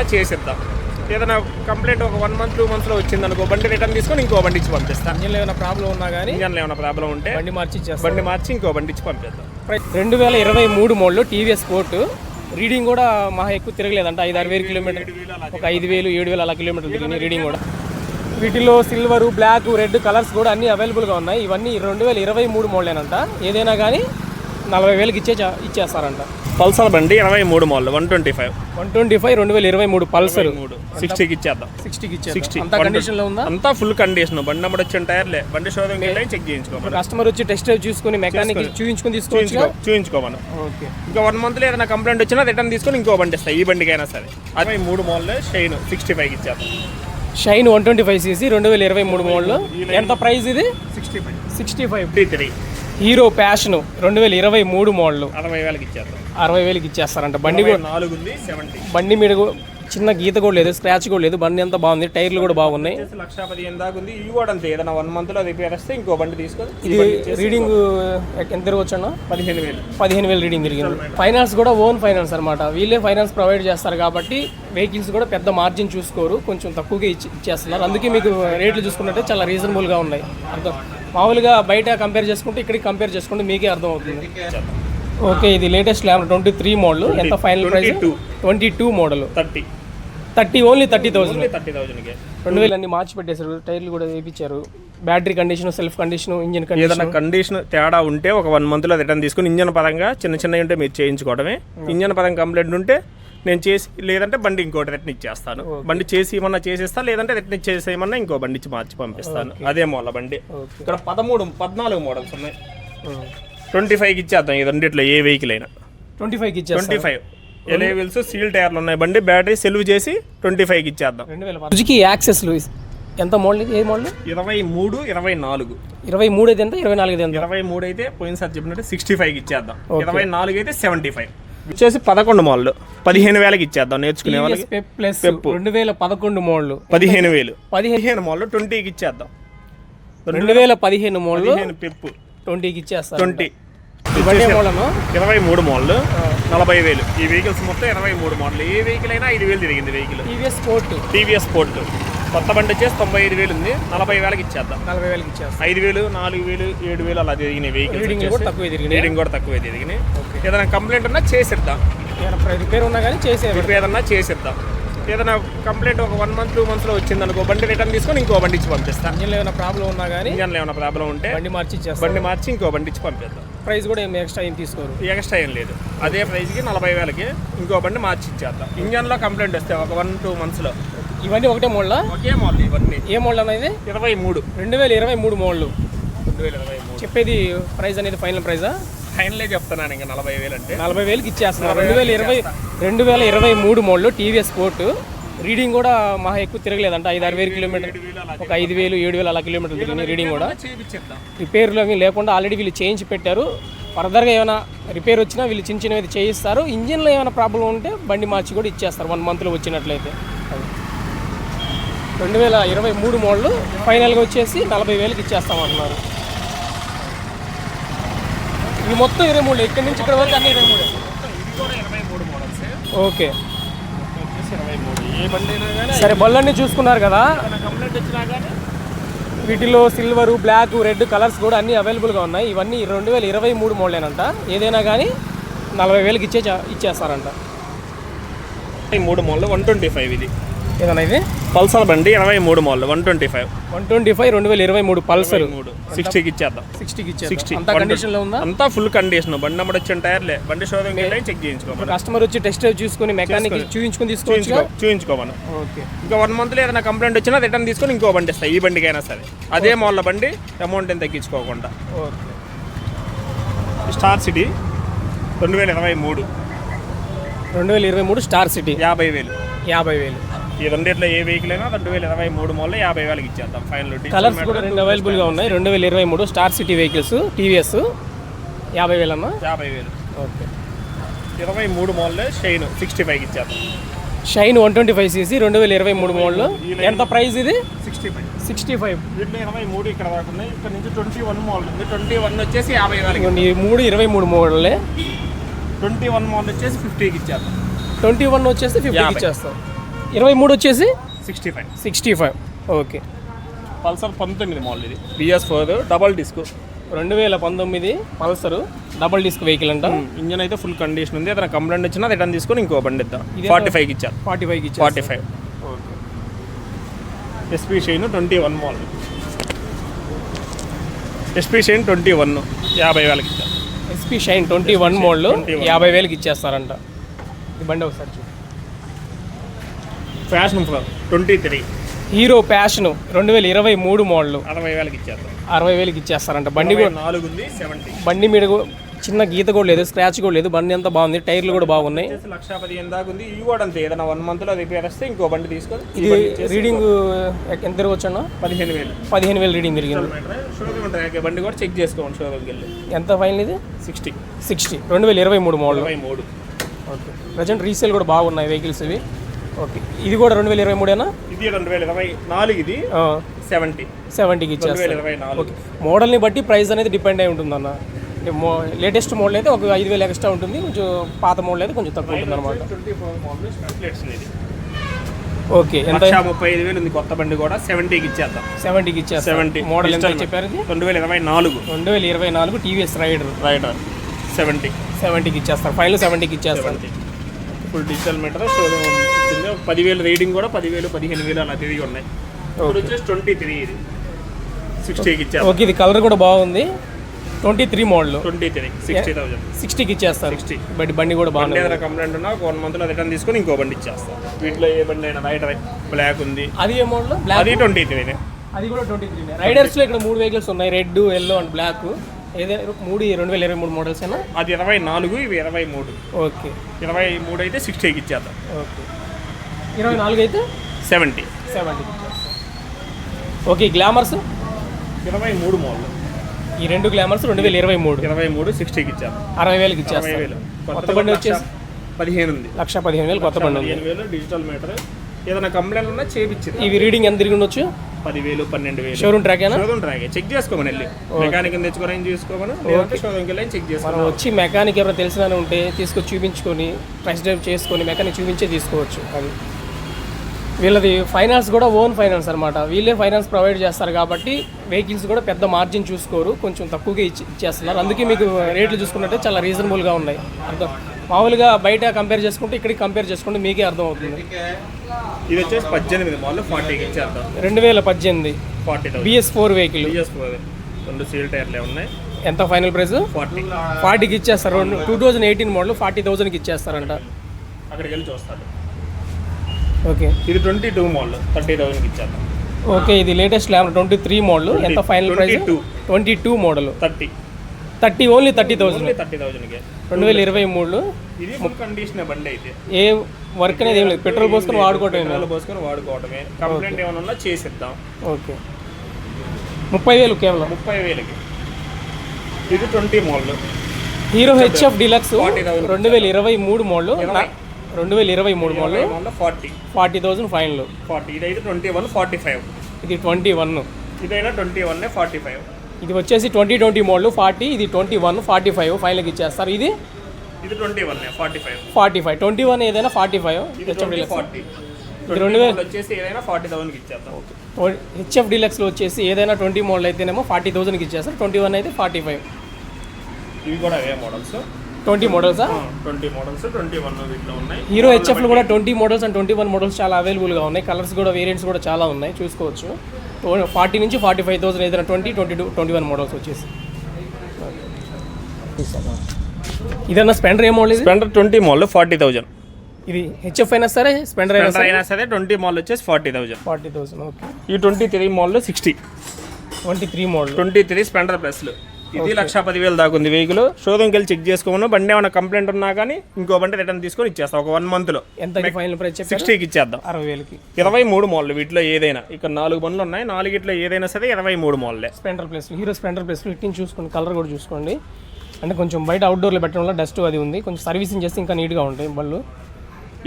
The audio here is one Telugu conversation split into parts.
ఏదన్నా చేసిద్దాం. ఏదైనా కంప్లైంట్ ఒక వన్ మంత్ టూ మంత్స్లో వచ్చింది అనుకో బండి రిటర్న్ తీసుకొని ఇంకో బండి ఇచ్చి పంపిస్తాను ఇంజన్లో ఏమైనా ప్రాబ్లం ఉన్నా కానీ ఇంజన్లో ఏమైనా ప్రాబ్లం ఉంటే బండి మార్చి ఇచ్చేస్తాం. బండి మార్చి ఇంకో బండి ఇచ్చి పంపిద్దాం. రెండు వేల ఇరవై మూడు మోడల్ టీవీఎస్ స్పోర్ట్ రీడింగ్ కూడా మహా ఎక్కువ తిరగలేదంట. ఐదు ఆరు వేలు కిలోమీటర్ ఒక ఐదు వేలు ఏడు వేలు అలా కిలోమీటర్లు తిరిగినాయి రీడింగ్ కూడా. వీటిలో సిల్వర్ బ్లాక్ రెడ్ కలర్స్ కూడా అన్ని అవైలబుల్గా ఉన్నాయి. ఇవన్నీ రెండు వేల ఇరవై మూడు మోడలేనంట. ఏదైనా కానీ నలభై వేలకి ఇచ్చే ఇచ్చేస్తారంట. పల్సర్ బండి ఇరవై మూడు model one twenty five. One twenty five రెండు వేల ఇరవై మూడు పల్సర్. మూడు. సిక్స్టీకి ఇచ్చేద్దాం. సిక్స్టీకి సిక్స్టీ. ఇచ్చే అంత కండిషన్లో ఉందా? అంతా ఫుల్ కండిషన్ బండి నెంబర్ వచ్చిన టైర్లే. బండి షోరూమ్ చెక్ చేయించుకోమని కస్టమర్ వచ్చి టెస్ట్ డ్రైవ్ చూసుకుని మెకానిక్ చూపించుకుని తీసుకోవచ్చు చూయించుకో. చూయించుకోమను ఓకే. ఇంకా వన్ మంత్లో ఏదైనా కంప్లైంట్ వచ్చినా రిటర్న్ తీసుకొని ఇంకో బండి ఇస్తాయి ఈ బండికైనా సరే. అదే మూడు మోడల్ షైన్ సిక్స్టీ ఫైవ్కి ఇచ్చేద్దాం. Shine one twenty five CC రెండు వేల ఇరవై మూడు మోడల్ ఎంత ప్రైస్ ఇది? Sixty five sixty five fifty three Hero Passion రెండు వేల ఇరవై మూడు మోడల్. అరవై వేలకి ఇచ్చేద్దాం అరవై వేలకి ఇచ్చేస్తారంట. బండి కూడా నాలుగు ఉంది సెవెంటీ బండి మీద చిన్న గీత కూడా లేదు స్క్రాచ్ కూడా లేదు. బండి అంతా బాగుంది టైర్లు కూడా బాగున్నాయి. లక్ష పదిహేను దాకా ఉంది. ఇవి కూడా అంతే ఏదైనా వన్ మంత్లో రిపేర్ వస్తే ఇంకో బండి తీసుకొని ఇది రీడింగ్ ఎంత తిరగచ్చు అన్న పదిహేను వేలు. పదిహేను వేలు రీడింగ్ తిరిగింది. ఫైనాన్స్ కూడా ఓన్ ఫైనాన్స్ అనమాట వీళ్ళే ఫైనాన్స్ ప్రొవైడ్ చేస్తారు కాబట్టి వెహికల్స్ కూడా పెద్ద మార్జిన్ చూసుకోరు. కొంచెం తక్కువగా ఇచ్చి ఇచ్చేస్తున్నారు. అందుకే మీకు రేట్లు చూసుకున్నట్టే చాలా రీజనబుల్గా ఉన్నాయి. అర్థం? మామూలుగా బయట కంపేర్ చేసుకుంటే ఇక్కడికి కంపేర్ చేసుకుంటే మీకే అర్థం అవుతుంది ఓకే ఇది లేటెస్ట్ ల్యామ్ ట్వంటీ త్రీ మోడల్ ఎంత final price 22. Twenty two model. Thirty. Thirty only thirty thousand thirty థౌజండ్కి రెండు వేలు అన్ని మార్చి పెట్టేశారు. టైర్లు కూడా వేయించారు battery condition self condition engine condition ఏదైనా కండిషన్ తేడా ఉంటే ఒక వన్ మంత్లో రిటర్న్ తీసుకుని ఇంజన్ పరంగా చిన్న చిన్నవి ఉంటే మీరు చేయించుకోవడమే. ఇంజన్ పరంగా కంప్లైంట్ ఉంటే నేను చేసి లేదంటే బండి ఇంకోటి రిటర్న్ ఇచ్చేస్తాను. బండి చేసి ఏమన్నా చేసేస్తా లేదంటే రిటర్న్ ఇచ్చేసేయమన్నా ఇంకో బండి ఇచ్చి మార్చి పంపిస్తాను. అదే మోడల్ బండి. ఇక్కడ పదమూడు పద్నాలుగు మోడల్స్ ఉన్నాయి. ట్వంటీ ఫైవ్కి ఇచ్చేద్దాం ఈ రెండిట్లో ఏ వెహికల్ అయినా. ట్వంటీ ఫైవ్కి ట్వంటీ ఫైవ్. ఎలేవిల్స్ సీల్ టైర్లు ఉన్నాయి. బండి బ్యాటరీ సెల్వ్ చేసి ట్వంటీ ఫైవ్కి ఇచ్చేద్దాం. సుజుకి యాక్సెస్లు ఎంత మోడల్ ఏ మోడల్ ఇరవై మూడు ఇరవై నాలుగు. ఇరవై మూడు అయితే ఎంత? ఇరవై నాలుగు అయితే ఎంత? ఇరవై మూడు అయితే పోయినసారి చెప్పినట్టు సిక్స్టీ ఫైవ్కి ఇచ్చేద్దాం. ఇరవై నాలుగు అయితే సెవెంటీ ఫైవ్ వచ్చేసి పదకొండు మోడల్ పదిహేను వేలకి ఇచ్చేద్దాం నేర్చుకునే వాళ్ళకి. ప్లస్ రెండు వేల పదకొండు మోడల్ పదిహేను వేలు. పదిహేను మోడల్ ట్వంటీకి ఇచ్చేద్దాం. రెండు వేల పదిహేను మోడల్ పెప్పు ట్వంటీకి ఇచ్చేస్తారు ట్వంటీ. ఇరవై మూడు మోడల్ నలభై వేలు. ఈ వెహికల్స్ మొత్తం ఇరవై మూడు మోడల్ ఏ వెహికల్ అయినా ఐదు వేలు తిరిగింది vehicle TVS sport TVS sport కొత్త బండి వచ్చేసి తొంభై ఐదు వేలు ఉంది. నలభై వేలకి ఇచ్చేద్దాం. నలభై వేలకి ఇచ్చేస్తారు ఐదు వేలు నాలుగు వేలు ఏడు వేలు అలా తిరిగినాయి వెహికల్స్ రీడింగ్ కూడా తక్కువ తిరిగింది రీడింగ్ కూడా తక్కువే తిరిగినాయి. ఏదైనా కంప్లైంట్ ఉన్నా చేసిద్దాం. రిపేర్ ఉన్నా కానీ చేసే ఏదన్నా చేసిద్దాం. ఏదైనా కంప్లైంట్ ఒక వన్ మంత్ టూ మంత్స్లో వచ్చింది అనుకో బండి రిటర్న్ తీసుకొని ఇంకో బండి ఇచ్చి పంపిస్తాను ఇంజన్లో ఏమైనా ప్రాబ్లం ఉన్నా కానీ ఇంజన్లో ఏమైనా ప్రాబ్లం ఉంటే బండి మార్చి ఇచ్చేస్తారు బండి మార్చి ఇంకో బండి ఇచ్చి పంపిద్దాం. ప్రైస్ కూడా ఏం ఎక్స్ట్రా ఏం తీసుకోరు. ఎక్స్ట్రా ఏం లేదు. అదే ప్రైస్కి నలభై వేలకి ఇంకో బండి మార్చి ఇచ్చేద్దాం. ఇంజన్లో కంప్లైంట్ వస్తే ఒక వన్ టూ మంత్స్లో ఇవన్నీ ఒకటే మోడలా? ఒకే మోడల్ ఇవన్నీ. ఏ మోడల్ అనేది ఇరవై మూడు. రెండు వేల ఇరవై మూడు మోడల్. రెండు వేల ఇరవై మూడు. చెప్పేది ప్రైస్ అనేది ఫైనల్ ప్రైజా? ఫైనలే చెప్తున్నాను ఇంకా నలభై వేలు అంటే. నలభై వేలకి ఇచ్చేస్తున్నారు. రెండు వేల ఇరవై రెండు వేల ఇరవై మూడు మోడల్ టీవీఎస్ స్పోర్ట్. రీడింగ్ కూడా మహా ఎక్కువ తిరగలేదంట ఐదు ఆరు వేలు కిలోమీటర్ ఒక ఐదు వేలు ఏడు వేలు అలా కిలోమీటర్లు తిరిగినాయి రీడింగ్ కూడా. రిపేర్లు అవి లేకుండా ఆల్రెడీ వీళ్ళు చేయించి పెట్టారు. ఫర్దర్గా ఏమైనా రిపేర్ వచ్చినా వీళ్ళు చిన్న చిన్నవి చేయిస్తారు. ఇంజిన్లో ఏమైనా ప్రాబ్లం ఉంటే బండి మార్చి కూడా ఇచ్చేస్తారు. వన్ మంత్లో వచ్చినట్లయితే. రెండు వేల ఇరవై మూడు మోడల్ ఫైనల్గా వచ్చేసి నలభై వేలకి ఇచ్చేస్తామంటున్నారు. ఇవి మొత్తం ఇరవై మూడు ఇక్కడి నుంచి ఇక్కడ వరకు అన్ని ఇరవై మూడు. ఓకే. సరే బళ్ళన్నీ చూసుకున్నారు కదా. వీటిలో సిల్వర్ బ్లాక్ రెడ్ కలర్స్ కూడా అన్నీ అవైలబుల్గా ఉన్నాయి. ఇవన్నీ రెండు వేల ఇరవై మూడు మోడలేనంట. ఏదైనా కానీ నలభై వేలకి ఇచ్చే ఇచ్చేస్తారంట. ఈ మూడు మోడల్ వన్ ట్వంటీ ఫైవ్ ఇది. ఏదన్నా ఇది? పల్సర్ బండి ఇరవై మూడు model one twenty five. One twenty five రెండు వేల ఇరవై మూడు పల్సర్. మూడు. సిక్స్టీకి ఇచ్చేద్దాం. సిక్స్టీకి సిక్స్టీ. అంత కండిషన్లో ఉందా? అంతా ఫుల్ కండిషన్ బండి నెంబర్ వచ్చిన టైర్లే. బండి షోరూమ్ చెక్ చేయించుకోమని. కస్టమర్ వచ్చి టెస్ట్ చూసుకుని మెకానిక్ చూపించుకుని తీసుకోవచ్చు చూయించుకో చూయించుకోమను. ఓకే. ఇంకా వన్ మంత్లో ఏదైనా కంప్లైంట్ వచ్చినా రిటర్న్ తీసుకొని ఇంకో బండి ఇస్తాయి ఈ బండికైనా సరే. అదే మోడల్ బండి అమౌంట్ ఏం తగ్గించుకోకుండా. ఓకే. స్టార్ సిటీ రెండు వేల ఇరవై మూడు. రెండు వేల ఇరవై మూడు స్టార్ సిటీ యాభై వేలు. యాభై వేలు. ఈ రెండిట్లో ఏ వెహికల్ అయినా రెండు వేల ఇరవై మూడు మోడల్ యాభై వేలకి ఇచ్చేద్దాం. ఫైనల్ కలర్స్ కూడా రెండు అవైలబుల్గా ఉన్నాయి. రెండు వేల ఇరవై మూడు స్టార్ సిటీ వెహికల్స్ టీవీఎస్ యాభై వేలమ్మా? యాభై వేలు. ఓకే. ఇరవై మూడు మోడల్ షైన్ సిక్స్టీ ఫైవ్కి ఇచ్చేద్దాం. Shine one twenty five CC రెండు వేల ఇరవై మూడు మోడల్ ఎంత ప్రైస్ ఇది? సిక్స్టీ ఫైవ్ సిక్స్టీ ఫైవ్ వీటిలో ఇరవై మూడు ఇక్కడ దాకా ఇక్కడ నుంచి ట్వంటీ వన్ మోడల్ ఉంది. ట్వంటీ వన్ వచ్చేసి యాభై వేలకి మూడు ఇరవై మూడు మోడలే ట్వంటీ వన్ మోడల్ వచ్చేసి ఫిఫ్టీకి ఇచ్చేద్దాం. ట్వంటీ వన్ వచ్చేసి ఫిఫ్టీకి. ఇచ్చేస్తాం. ఇరవై మూడు వచ్చేసి sixty five. Sixty five. Okay. Pulsar పంతొమ్మిది మోడల్ ఇది. BS four double disc. రెండు వేల పంతొమ్మిది పల్సర్ డబుల్ డిస్క్ వెహికల్ అంట. ఇంజన్ అయితే ఫుల్ కండిషన్ ఉంది. ఏదైనా కంప్లైంట్ వచ్చినా రిటర్న్ తీసుకొని ఇంకో బండి ఇద్దాం. ఫార్టీ ఫైవ్కి ఇచ్చారు. ఫార్టీ ఫైవ్కి ఇచ్చారు. Forty five SP Shine twenty one model SP Shine twenty one యాభై వేలకి ఇచ్చారు. SP Shine twenty one model 21. యాభై వేలకి ఇచ్చేస్తారంట. ఈ బండి ఒకసారి Passion Pro twenty three Hero Passion రెండు వేల ఇరవై మూడు మోడల్. అరవై వేలకి ఇచ్చారు అరవై వేలకి ఇచ్చేస్తారంట. బండి కూడా నాలుగు ఉంది సెవెంటీ బండి మీద కూడా చిన్న గీత కూడా లేదు స్క్రాచ్ కూడా లేదు. బండి అంతా బాగుంది టైర్లు కూడా బాగున్నాయి. లక్ష పదిహేను దాకా ఉంది. ఇవి కూడా అంతే ఏదైనా వన్ మంత్లో రిపేర్ వస్తే ఇంకో బండి తీసుకొని ఇది రీడింగ్ ఎంత తిరగొచ్చన్నా? పదిహేను వేలు. పదిహేను వేలు రీడింగ్ తిరిగింది. షోరూమ్ బండి కూడా చెక్ చేసుకోండి షోరూమ్కి వెళ్ళి ఎంత ఫైనల్ ఇది? సిక్స్టీ సిక్స్టీ రెండు వేల ఇరవై మూడు మోడల్. ఇరవై మూడు. ఓకే. ప్రజెంట్ రీసేల్ కూడా బాగున్నాయి వెహికల్స్ ఇవి. ఓకే. ఇది కూడా రెండు వేల ఇరవై మూడేనా? ఇది రెండు వేల ఇరవై నాలుగు ఇది. సెవెంటీ. సెవెంటీకి ఇచ్చేస్తారు ఇరవై నాలుగు. ఓకే. మోడల్ని బట్టి ప్రైస్ అనేది డిపెండ్ అయి ఉంటుందన్న. అంటే మో లేటెస్ట్ మోడల్ అయితే ఒక ఐదు వేలు ఎక్స్ట్రా ఉంటుంది. కొంచెం పాత మోడల్ అయితే కొంచెం తక్కువ ఉంటుంది అనమాట ఓకే. ఎంత? ముప్పై ఐదు వేలు ఉంది కొత్త బండి కూడా. సెవెంటీకి ఇచ్చేద్దాం. సెవెంటీకి ఇచ్చేస్తారు సెవెంటీ. మోడల్ ఎంత చెప్పారు ఇది? రెండు వేల ఇరవై నాలుగు. రెండు వేల ఇరవై నాలుగు టీవీఎస్ రైడర్. రైడర్. సెవెంటీ. సెవెంటీకి ఇచ్చేస్తారు ఫైవ్ సెవెంటీకి ఇచ్చేస్తారు ఫుల్ డిజిటల్ మీటర్ షోరూమ్ వచ్చింది పదివేలు రీడింగ్ కూడా పదివేలు పదిహేను వేలు అలా తిరిగి ఉన్నాయి. ఇప్పుడు వచ్చేసి ట్వంటీ త్రీ ఇది. సిక్స్టీకి ఇచ్చారు. ఓకే ఇది కలర్ కూడా బాగుంది. Twenty three model. Twenty three sixty thousand సిక్స్టీకి ఇచ్చేస్తారు. 60. బట్ బండి కూడా బాగుంది ఏదైనా కంప్లైంట్ ఉన్నా ఒక వన్ మంత్లో రిటర్న్ తీసుకొని ఇంకో బండి ఇచ్చేస్తాం వీటిలో ఏ బండి అయినా రైడర్ బ్లాక్ ఉంది. అది ఏ మోడల్? బ్లాక్ అది ట్వంటీ త్రీనే అది కూడా ట్వంటీ త్రీ రైడర్స్లో ఇక్కడ మూడు వెహికల్స్ ఉన్నాయి. రెడ్ ఎల్లో అండ్ బ్లాక్ ఏదైనా మూడు రెండు వేల ఇరవై మూడు మోడల్స్ అయినా అది ఇరవై నాలుగు ఇవి ఇరవై మూడు. ఓకే. ఇరవై మూడు అయితే సిక్స్టీకి ఇచ్చేద్దాం. ఓకే. ఇరవై నాలుగు అయితే? సెవెంటీ. సెవెంటీకి ఓకే గ్లామర్స్? ఇరవై మూడు మోడల్. ఈ రెండు గ్లామర్స్ రెండు వేల ఇరవై మూడు. ఇరవై మూడు సిక్స్టీకి ఇచ్చేద్దాం అరవై వేలకి ఇరవై ఇచ్చేస్తారు వేలు. కొత్త బండి వచ్చేసి? పదిహేను ఉంది. లక్ష పదిహేను వేలు కొత్త బండి పదిహేను వేలు డిజిటల్ మీటర్ ఏదైనా కంప్లైంట్ ఉన్నా చేపించింది ఇవి రీడింగ్ ఎంత తిరిగి ఉండొచ్చు? పదివేలు పన్నెండు వేలు. షోరూమ్ ట్రాకేనా షోరూమ్ ట్రాక్ చెక్ చేసుకోమని వెళ్ళి. మెకానిక్ తెచ్చుకొని ఏం చేసుకోమని షోరూమ్కి వెళ్ళి చెక్ చేసుకోమని మనం వచ్చి మెకానిక్ ఎవరైనా తెలిసిన ఉంటే తీసుకొచ్చి చూపించుకొని టెస్ట్ డ్రైవ్ చేసుకొని మెకానిక్ చూపించే తీసుకోవచ్చు. అది. వీళ్ళది ఫైనాన్స్ కూడా ఓన్ ఫైనాన్స్ అనమాట వీళ్ళే ఫైనాన్స్ ప్రొవైడ్ చేస్తారు కాబట్టి వెహికల్స్ కూడా పెద్ద మార్జిన్ చూసుకోరు కొంచెం తక్కువగా ఇచ్చి ఇచ్చేస్తున్నారు. అందుకే మీకు రేట్లు చూసుకున్నట్టే చాలా రీజనబుల్గా ఉన్నాయి. అర్థం మామూలుగా బయట కంపేర్ చేసుకుంటే ఇక్కడికి కంపేర్ చేసుకుంటే మీకే అర్థం అవుతుంది ఇది వచ్చేసి పద్దెనిమిది మోడల్ ఫార్టీకి ఇచ్చేద్దాం. రెండు వేల పద్దెనిమిది forty BS four vehicle BS రెండు సీల్ టైర్లే ఉన్నాయి. ఎంత ఫైనల్ ప్రైస్ ఫార్టీ ఫార్టీకి ఇచ్చేస్తారు. Two thousand eighteen model forty థౌజండ్కి ఇచ్చేస్తారంట. అక్కడికి వెళ్ళి చూస్తాడు. ఓకే. ఇది ట్వంటీ టూ మోడల్ థర్టీ థౌసండ్కి ఇచ్చేద్దాం ఓకే ఇది లేటెస్ట్ ల్యామ్ ట్వంటీ త్రీ మోడల్. ఎంత final price 22. Twenty two. Model. Thirty. Thirty only thirty thousand. Thirty థౌసండ్కి. రెండు వేల ఇరవై మూడు. ఇది ఫుల్ కండిషన్ బండి అయితే. ఏ వర్క్ అనేది ఏం లేదు. పెట్రోల్ పోసుకొని వాడుకోవటం పెట్రోల్ పోసుకొని వాడుకోవడమే కంప్లైంట్ ఏమైనా ఉన్నా చేసిద్దాం. ఓకే. ముప్పై వేలు కేవలం. ముప్పై వేలకి ఇది twenty model. Hero HF Deluxe 40,000 రెండు వేల ఇరవై మూడు మోడల్. రెండు వేల ఇరవై మూడు model. Forty. Forty thousand final. Forty. ఇది అయితే ట్వంటీ వన్ ఫార్టీ ఫైవ్. ఇది ట్వంటీ వన్. ఇదైనా ట్వంటీ వన్ ఫార్టీ ఫైవ్. ఇది వచ్చేసి ట్వంటీ ట్వంటీ మోడల్ ఫార్టీ. ఇది ట్వంటీ వన్ ఫార్టీ ఫైవ్. ఫైనల్కి ఇచ్చేస్తారు. ఇది ఇది twenty one forty five. Forty five. Twenty one ఏదైనా ఫార్టీ ఫైవ్. ఫార్టీ. రెండు వేలు వచ్చేసి ఏదైనా ఫార్టీ థౌసండ్కి ఇచ్చేద్దాం. హెచ్ఎఫ్ డీలక్స్లో వచ్చేసి ఏదైనా ట్వంటీ మోడల్ అయితేనేమో ఫార్టీ థౌసండ్కి ఇచ్చేస్తారు. ట్వంటీ వన్ అయితే ఫార్టీ ఫైవ్. ఇవి కూడా అవే మోడల్స్. ట్వంటీ మోడల్సా? ట్వంటీ మోడల్స్ ట్వంటీ వన్ వీటిలో ఉన్నాయి. హీరో హెచ్ఎఫ్లో కూడా twenty models and twenty one models చాలా అవైలబుల్గా ఉన్నాయి. కలర్స్ కూడా వేరియంట్స్ కూడా చాలా ఉన్నాయి. చూసుకోవచ్చు. ఫార్టీ నుంచి ఫార్టీ ఫైవ్ థౌసండ్ ఏదైనా twenty twenty two twenty one models వచ్చేసి. ఇదన్నా స్పెండర్ ఏ మోడల్ ఇది? Splendor twenty model forty thousand. ఇది హెచ్ఎఫ్ అయినా సరే స్పెండర్ అయినా సరే? అయినా సరే ట్వంటీ మోడల్ వచ్చేసి forty thousand. Forty thousand okay. ఈ twenty three model sixty. Twenty three model. Twenty three Splendor ప్లస్లు ఇది లక్ష పదివేలు దాకా ఉంది వెహికల్. షోరూమ్కి వెళ్ళి చెక్ చేసుకోమను బండి ఏమైనా కంప్లైంట్ ఉన్నా కానీ ఇంకో బండి రిటర్న్ తీసుకొని ఇచ్చేస్తాం ఒక వన్ మంత్లో ఎంత ఫైనల్ ప్రైస్ సిక్స్టీకి ఇచ్చేద్దాం అరవై వేలకి ఇరవై మూడు మోడల్ వీటిలో ఏదైనా. ఇక్కడ నాలుగు బండ్లు ఉన్నాయి నాలుగిట్లో ఏదైనా సరే ఇరవై మూడు మోడలే. Splendor plus Hero Splendor plus fifteen చూసుకోండి కలర్ కూడా చూసుకోండి. అంటే కొంచెం బయట అవుట్డోర్లో పెట్టడం వల్ల డస్ట్ అది ఉంది. కొంచెం సర్వీసింగ్ చేస్తే ఇంకా నీట్గా ఉంటాయి బళ్ళు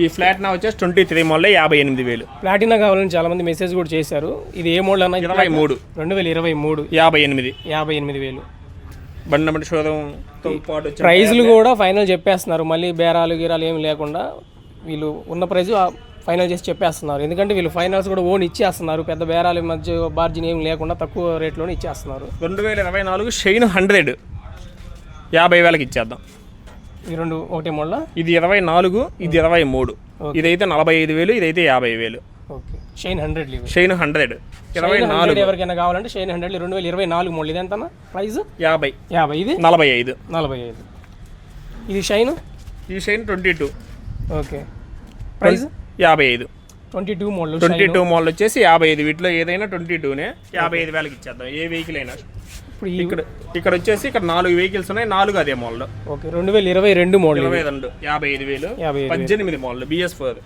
ఈ ఫ్లాట్ నా వచ్చేసి ట్వంటీ త్రీ మోడల్ యాభై ఎనిమిది వేలు. ప్లాటినా కావాలని చాలా మంది మెసేజ్ కూడా చేశారు. ఇది ఏ మోడల్ అన్న ఇరవై మూడు. రెండు వేల ఇరవై మూడు. యాభై ఎనిమిది. యాభై ఎనిమిది వేలు. బండి నెంబర్ షోరూమ్తో పాటు వచ్చి ప్రైజ్లు కూడా ఫైనల్ చెప్పేస్తున్నారు. మళ్ళీ బేరాలు గీరాలు ఏమి లేకుండా వీళ్ళు ఉన్న ప్రైజ్ ఫైనల్ చేసి చెప్పేస్తున్నారు. ఎందుకంటే వీళ్ళు ఫైనల్స్ కూడా ఓన్ ఇచ్చేస్తున్నారు. పెద్ద బేరాల మధ్య బార్జిన్ ఏం లేకుండా తక్కువ రేట్లోనే ఇచ్చేస్తున్నారు. రెండు వేల ఇరవై నాలుగు షైన్ హండ్రెడ్. యాభై వేలకి ఇచ్చేద్దాం. ఈ రెండు ఒకటే మోడల్? ఇది ఇరవై నాలుగు ఇది ఇరవై మూడు. ఇదైతే నలభై ఐదు వేలు ఇదైతే యాభై వేలు. Okay. Shine hundred Shine hundred ఇరవై నాలుగు. ఎవరికైనా కావాలంటే షైన్ హండ్రెడ్ రెండు వేల ఇరవై నాలుగు మోడల్ ఇది ఎంతనా ప్రైస్ యాభై. యాభై ఇది? నలభై ఐదు. నలభై ఐదు. ఇది షైన్ ఈ Shine twenty two okay price యాభై ఐదు. Twenty two model twenty two model వచ్చేసి యాభై ఐదు. వీటిలో ఏదైనా ట్వంటీ టూనే యాభై ఐదు వేలకి ఇచ్చేద్దాం. ఏ వెహికల్ అయినా. ఇప్పుడు ఇక్కడ ఇక్కడ వచ్చేసి ఇక్కడ నాలుగు వెహికల్స్ ఉన్నాయి. నాలుగు అదే మోడల్. ఓకే. రెండు వేల ఇరవై రెండు మోడల్ ఇరవై రెండు. యాభై ఐదు వేలు. యాభై పద్దెనిమిది మోడల్. బిఎస్ ఫోర్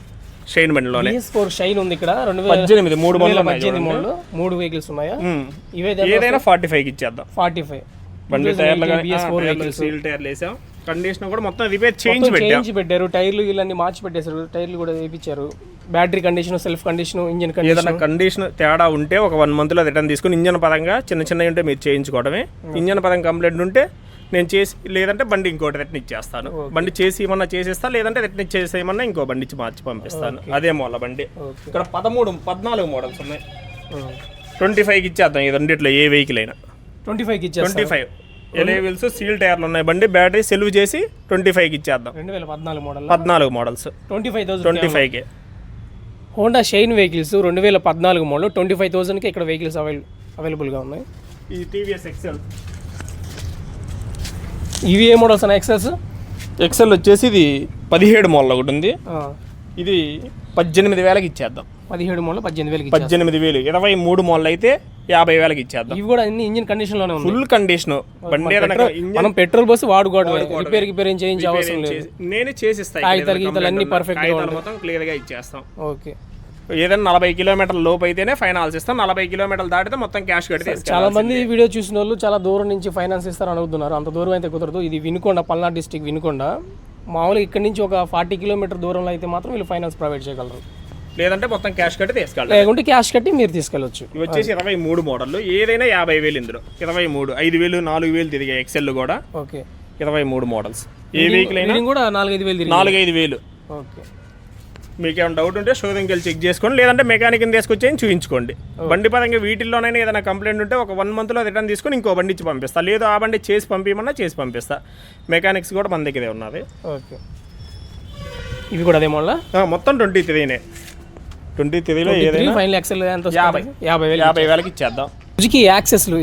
షైన్ బండిలోనే ఫోర్ షైన్ ఉంది ఇక్కడ. రెండు వేల పద్దెనిమిది మూడు మోడల్ పద్దెనిమిది మోడల్ మూడు వెహికల్స్ ఉన్నాయా? ఉమ్. ఇవే ఏదైనా ఫార్టీ ఫైవ్కి ఇచ్చేద్దాం. ఫార్టీ ఫైవ్ బండి టైర్లు సీల్ టైర్లు వేసాం. కండిషన్ కూడా మొత్తం రిపేర్ చేంజ్ చేంజ్ పెట్టారు. టైర్లు వీళ్ళని మార్చి పెట్టేశారు. టైర్లు కూడా వేయించారు. Battery condition self condition engine condition ఏదైనా కండిషన్ తేడా ఉంటే ఒక వన్ మంత్లో రిటర్న్ తీసుకుని ఇంజన్ పరంగా చిన్న చిన్నవి ఉంటే మీరు చేయించుకోవడమే. ఇంజన్ పరంగా కంప్లైంట్ ఉంటే నేను చేసి లేదంటే బండి ఇంకోటి రిటర్న్ ఇచ్చేస్తాను. బండి చేసి ఏమన్నా చేసేస్తా లేదంటే రిటర్న్ ఇచ్చేసేయమన్నా ఇంకో బండి ఇచ్చి మార్చి పంపిస్తాను. అదే మోడల్ బండి. ఇక్కడ పదమూడు పద్నాలుగు మోడల్స్ ఉన్నాయి. ట్వంటీ ఫైవ్కి ఇచ్చేద్దాం ఈ రెండిట్లో ఏ వెహికల్ అయినా. ట్వంటీ ఫైవ్కి ఇచ్చేస్తారు ట్వంటీ ఫైవ్. ఎలేవిల్స్ సీల్ టైర్లు ఉన్నాయి. బండి బ్యాటరీ సెల్వ్ చేసి ట్వంటీ ఫైవ్కి ఇచ్చేద్దాం. రెండు వేల పద్నాలుగు మోడల్ పద్నాలుగు models twenty five thousand twenty ఫైవ్కి హోండా షైన్ వెహికల్స్ రెండు వేల పద్నాలుగు మోడల్ ట్వంటీ ఫైవ్ థౌసండ్కి ఇక్కడ వెహికల్స్ అవైల అవైలబుల్గా ఉన్నాయి. ఈ టీవీఎస్ ఎక్సెల్ ఇవి ఏ మోడల్స్ అన్న ఎక్సెస్ ఎక్సెల్ వచ్చేసి ఇది పదిహేడు మోడల్ ఒకటి ఉంది. ఇది పద్దెనిమిది వేలకి ఇచ్చేద్దాం. పదిహేడు మోడల్ పద్దెనిమిది వేలకి. పద్దెనిమిది వేలు ఇరవై మూడు మోడల్ అయితే యాభై వేలకి ఇచ్చేద్దాం. ఇవి కూడా అన్ని ఇంజిన్ కండిషన్లోనే ఉన్నాయి. ఫుల్ కండిషన్ బండి మనం పెట్రోల్ బస్సు వాడుకోవడమే రిపేర్ రిపేర్ ఏం చేయించే అవసరం లేదు. నేనే చేసిస్తాను కాగితాలు గీతాలు అన్ని మొత్తం క్లియర్గా ఇచ్చేస్తాం. ఓకే. ఏదైనా నలభై కిలోమీటర్ల లోపు అయితేనే ఫైనాన్స్ ఇస్తాం. నలభై కిలోమీటర్లు దాటితే మొత్తం క్యాష్ కట్టి తీసుకెళ్ళాలి చాలా మంది ఈ వీడియో చూసిన వాళ్ళు చాలా దూరం నుంచి ఫైనాన్స్ ఇస్తారని అడుగుతున్నారు. అంత దూరం అయితే కుదరదు. ఇది వినుకొండ పల్నాడు డిస్టిక్ వినుకొండ. మామూలుగా ఇక్కడ నుంచి ఒక ఫార్టీ కిలోమీటర్ దూరంలో అయితే మాత్రం వీళ్ళు ఫైనాన్స్ ప్రొవైడ్ చేయగలరు. లేదంటే మొత్తం క్యాష్ కట్టి తీసుకెళ్ళాలి. లేకుంటే క్యాష్ కట్టి మీరు తీసుకెళ్ళొచ్చు. ఇవి వచ్చేసి ఇరవై మూడు మోడల్ ఏదైనా యాభై వేలు ఇందులో. ఇరవై మూడు ఐదు వేలు నాలుగు వేలు తిరిగాయి ఎక్సెల్ కూడా ఓకే. ఇరవై మూడు మోడల్స్. ఏ వెహికల్ అయినా కూడా నాలుగైదు వేలు నాలుగైదు వేలు. ఓకే. మీకు ఏమైనా డౌట్ ఉంటే షోరూమ్కి వెళ్ళి చెక్ చేసుకోండి. లేదంటే మెకానిక్ని తీసుకొచ్చి చూపించుకోండి. బండి పరంగా వీటిల్లోనైనా ఏదైనా కంప్లైంట్ ఉంటే ఒక వన్ మంత్లో రిటర్న్ తీసుకొని ఇంకో బండి ఇచ్చి పంపిస్తా. లేదు ఆ బండి చేసి పంపించమన్నా చేసి పంపిస్తా. మెకానిక్స్ కూడా మన దగ్గరే ఉన్నది. ఓకే ఇవి కూడా అదే ఆ, మొత్తం ట్వంటీ త్రీనే ట్వంటీ త్రీలో ఏదైనా ఫైనల్ ఎక్సెల్ ఎంత యాభై. యాభై వేలు యాభై వేలకి ఇచ్చేద్దాం. సుజుకి యాక్సెస్లు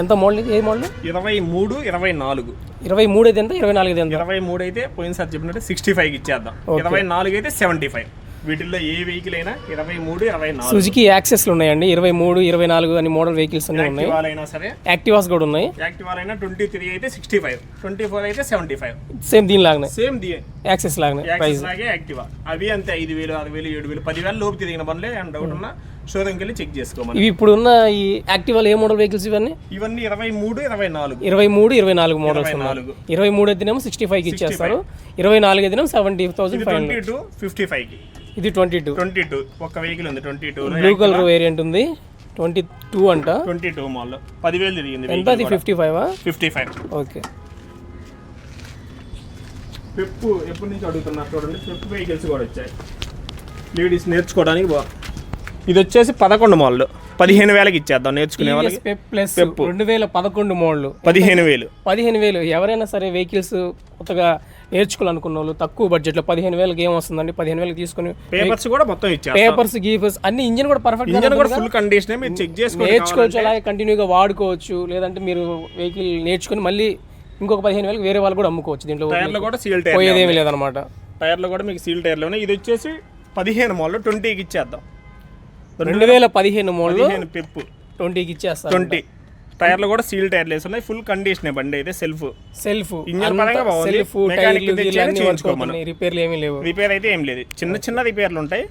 ఎంత మోడల్? ఏ మోడల్? ఇరవై మూడు ఇరవై నాలుగు. ఇరవై మూడు అయితే ఎంత? ఇరవై నాలుగు అయితే ఎంత? ఇరవై మూడు అయితే పోయినసారి చెప్పినట్టు సిక్స్టీ ఫైవ్కి ఇచ్చేద్దాం ఇరవై నాలుగు అయితే సెవెంటీ ఫైవ్ వీటిల్లో ఏ వెహికల్ అయినా ఇరవై మూడు ఇరవై నాలుగు. సుజుకి యాక్సెస్లు ఉన్నాయండి. ఇరవై మూడు ఇరవై నాలుగు అని మోడల్ వెహికల్స్ అన్నీ ఉన్నాయి. యాక్టివాలైనా సరే. యాక్టివాస్ కూడా ఉన్నాయి. యాక్టివాలైనా ట్వంటీ త్రీ అయితే సిక్స్టీ ఫైవ్ ట్వంటీ ఫోర్ అయితే సెవెంటీ ఫైవ్ సేమ్ దీనిలాగానే సేమ్ ది యాక్సెస్ లాగానే. యాక్సిస్ లాగే యాక్టివా అవి అంతే ఐదు వేలు ఆరు వేలు ఏడు వేలు పదివేలు లోపు తిరిగిన పనులే అండ్ డౌట్ ఉన్నా షోరూమ్కి వెళ్ళి చెక్ చేసుకోమని. ఇవి ఇప్పుడు ఉన్న ఈ యాక్టివాలు ఏ మోడల్ వెహికల్స్ ఇవన్నీ? ఇవన్నీ ఇరవై మూడు ఇరవై నాలుగు. ఇరవై మూడు ఇరవై నాలుగు మోడల్స్ నాలుగు. ఇరవై మూడు అయితేనేమో సిక్స్టీ ఫైవ్కి ఇచ్చేస్తారు. ఇరవై నాలుగు అయితేనేమో seventy thousand five twenty two fifty ఫైవ్కి ఇది ట్వంటీ టూ ట్వంటీ టూ ఒక వెహికల్ ఉంది twenty two blue colour variant ఉంది. ట్వంటీ టూ అంట. ట్వంటీ టూ మాల్ పదివేలు తిరిగింది ఎంత? అది fifty five fifty five okay. పెప్పు ఎప్పటి నుంచి అడుగుతున్నారు చూడండి. పెప్పు వెహికల్స్ కూడా వచ్చాయి. లేడీస్ నేర్చుకోవడానికి బా ఇది వచ్చేసి పదకొండు మాల్ పదిహేను వేలకి ఇచ్చేద్దాం నేర్చుకునే వాళ్ళకి. ప్లస్ రెండు వేల పదకొండు మోడల్ పదిహేను వేలు. పదిహేను వేలు. ఎవరైనా సరే వెహికల్స్ కొత్తగా నేర్చుకోవాలనుకున్న వాళ్ళు తక్కువ బడ్జెట్లో పదిహేను వేలకి ఏం వస్తుందండి? పదిహేను వేలకి తీసుకుని పేపర్స్ కూడా మొత్తం ఇచ్చారు పేపర్స్ గీపర్స్ అన్ని ఇంజిన్ కూడా పర్ఫెక్ట్ ఇంజన్ కూడా ఫుల్ కండిషన్ మీరు చెక్ నేర్చుకోవచ్చు అలాగే కంటిన్యూగా వాడుకోవచ్చు. లేదంటే మీరు వెహికల్ నేర్చుకుని మళ్ళీ ఇంకొక పదిహేను వేలకు వేరే వాళ్ళు కూడా అమ్ముకోవచ్చు దీంట్లో. టైర్లు కూడా సీల్ టైర్ పోయేదేమీ లేదనమాట టైర్లు కూడా మీకు సీల్ టైర్లు ఉన్నాయి. ఇది వచ్చేసి పదిహేను మాల్ ట్వంటీకి ఇచ్చేద్దాం. రెండు వేల పదిహేను మోడల్ పదిహేను పెప్పు ట్వంటీకి ఇచ్చేస్తారు ట్వంటీ. టైర్లు కూడా సీల్ టైర్లు వేసి ఉన్నాయి ఫుల్ కండిషన్ బండి అయితే సెల్ఫ్. సెల్ఫ్. ఇంజన్ పరంగా బాగుంది. సెల్ఫ్ మెకానిక్ రిపేర్లు ఏమీ లేవు. రిపేర్ అయితే ఏం లేదు. చిన్న చిన్న రిపేర్లు ఉంటాయి.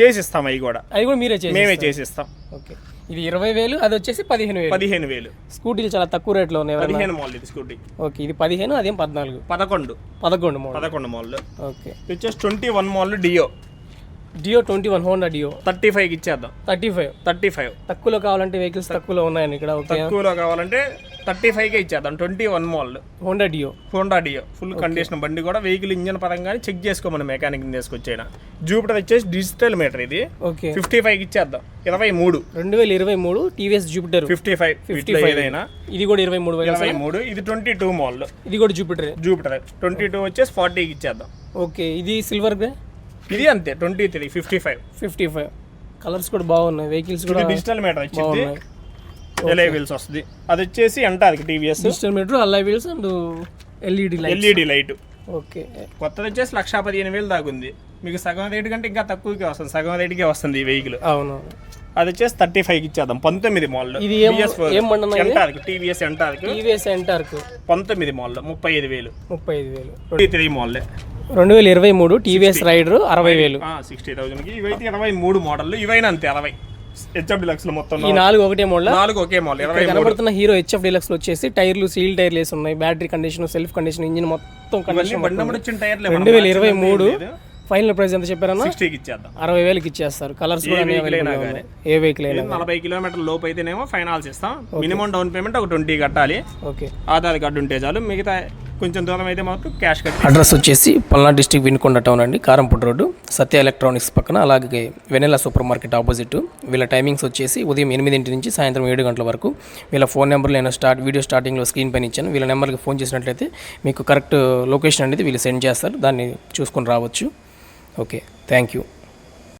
చేసిస్తాం అవి కూడా. అది కూడా మీరే చేసి మేమే చేసిస్తాం. ఓకే. ఇది ఇరవై వేలు అది వచ్చేసి పదిహేను వేలు. పదిహేను వేలు. స్కూటీలు చాలా తక్కువ రేట్లో ఉన్నాయి పదిహేను మాల్ ఇది స్కూటీ. ఓకే. ఇది పదిహేను అదేం పద్నాలుగు? పదకొండు. పదకొండు మోడల్. పదకొండు మాల్ ఓకే. వచ్చేసి twenty one mall Dio Dio twenty one Honda Dio thirty ఫైవ్కి ఇచ్చేద్దాం. Thirty five. Thirty five. తక్కువలో కావాలంటే వెహికల్స్ తక్కువలో ఉన్నాయండి ఇక్కడ ఓకే. తక్కువలో కావాలంటే థర్టీ ఫైవ్కే ఇచ్చేద్దాం. Twenty one model Honda Dio Honda Dio full condition బండి కూడా వెహికల్ ఇంజన్ పరంగా చెక్ చేసుకోమని మెకానిక్ తీసుకొచ్చాయినా జూపిటర్ వచ్చేసి డిజిటల్ మీటర్ ఇది. ఓకే. ఫిఫ్టీ ఫైవ్కి ఇచ్చేద్దాం. ఇరవై మూడు. రెండు వేల ఇరవై మూడు TVS Jupiter fifty five fifty ఏదైనా. ఇది కూడా ఇరవై మూడు ఇరవై మూడు. ఇది ట్వంటీ టూ మోడల్ ఇది కూడా జూపిటర్ జూపిటర్ ట్వంటీ టూ వచ్చేసి ఫార్టీకి ఇచ్చేద్దాం. ఓకే. ఇది సిల్వర్ గ్రే ఇది అంతే twenty three fifty five fifty five colours కూడా బాగున్నాయి వెహికల్స్ కూడా డిజిటల్ మీటర్ వచ్చింది ఎల్ఐ వీల్స్ వస్తుంది. అది వచ్చేసి అంటారు TVS digital meter alloy wheels and LED light LED light okay కొత్తది వచ్చేసి లక్షా పదిహేను వేలు దాకా ఉంది. మీకు సగం రేటు కంటే ఇంకా తక్కువకే వస్తుంది సగం రేటుకే వస్తుంది ఈ వెహికల్ అవును. అది వచ్చేసి థర్టీ ఫైవ్కి ఇచ్చేద్దాం పంతొమ్మిది మోడల్ ఇది? NTorq TVS NTorq TVS NTorq పంతొమ్మిది మోడల్ ముప్పై ఐదు వేలు. ముప్పై ఐదు వేలు. ట్వంటీ త్రీ మోడల్ రెండు వేల ఇరవై మూడు టీవీఎస్ రైడర్ అరవై వేలు. సిక్స్టీ థౌసండ్కి ఇవైతే ఇరవై మూడు మోడల్ ఇవైనా అంతే అరవై. హెచ్ఎఫ్ డిలక్స్ మొత్తం ఈ నాలుగు. ఒకటే మోడల్? నాలుగు ఒకే మోడల్ ఇరవై కనబడుతున్న హీరో హెచ్ఎఫ్ డీలక్స్ వచ్చేసి టైర్లు సీల్ టైర్లు వేసి ఉన్నాయి. Battery condition self condition engine మొత్తం కండిషన్ రెండు వేల ఇరవై మూడు ఫైనల్ ప్రైస్ ఎంత చెప్పారన్నా? సిక్స్టీకి ఇచ్చేద్దాం. అరవై వేలకి ఇచ్చేస్తారు. కలర్స్ కూడా. ఏ వెహికల్ అయినా నలభై కిలోమీటర్ల లోపు అయితేనేమో ఫైనాన్స్ ఇస్తాం మినిమం డౌన్ పేమెంట్ ఒక ట్వంటీ కట్టాలి. ఓకే. ఆధార్ కార్డు ఉంటే చాలు. మిగతా కొంచెం దూరం అయితే మాకు క్యాష్ కట్టి అడ్రస్ వచ్చేసి పల్నాడు డిస్టిక్ వినుకొండ టౌన్ అండి కారంపూట రోడ్డు సత్య ఎలక్ట్రానిక్స్ పక్కన అలాగే వెనెలా సూపర్ మార్కెట్ ఆపోజిట్. వీళ్ళ టైమింగ్స్ వచ్చేసి ఉదయం ఎనిమిదింటి నుంచి సాయంత్రం ఏడు గంటల వరకు. వీళ్ళ ఫోన్ నెంబర్లు నేను స్టార్ట్ వీడియో స్టార్టింగ్లో స్క్రీన్ పైన ఇచ్చాను. వీళ్ళ నెంబర్కి ఫోన్ చేసినట్లయితే మీకు కరెక్ట్ లొకేషన్ అనేది వీళ్ళు సెండ్ చేస్తారు. దాన్ని చూసుకొని రావచ్చు. Okay thank you.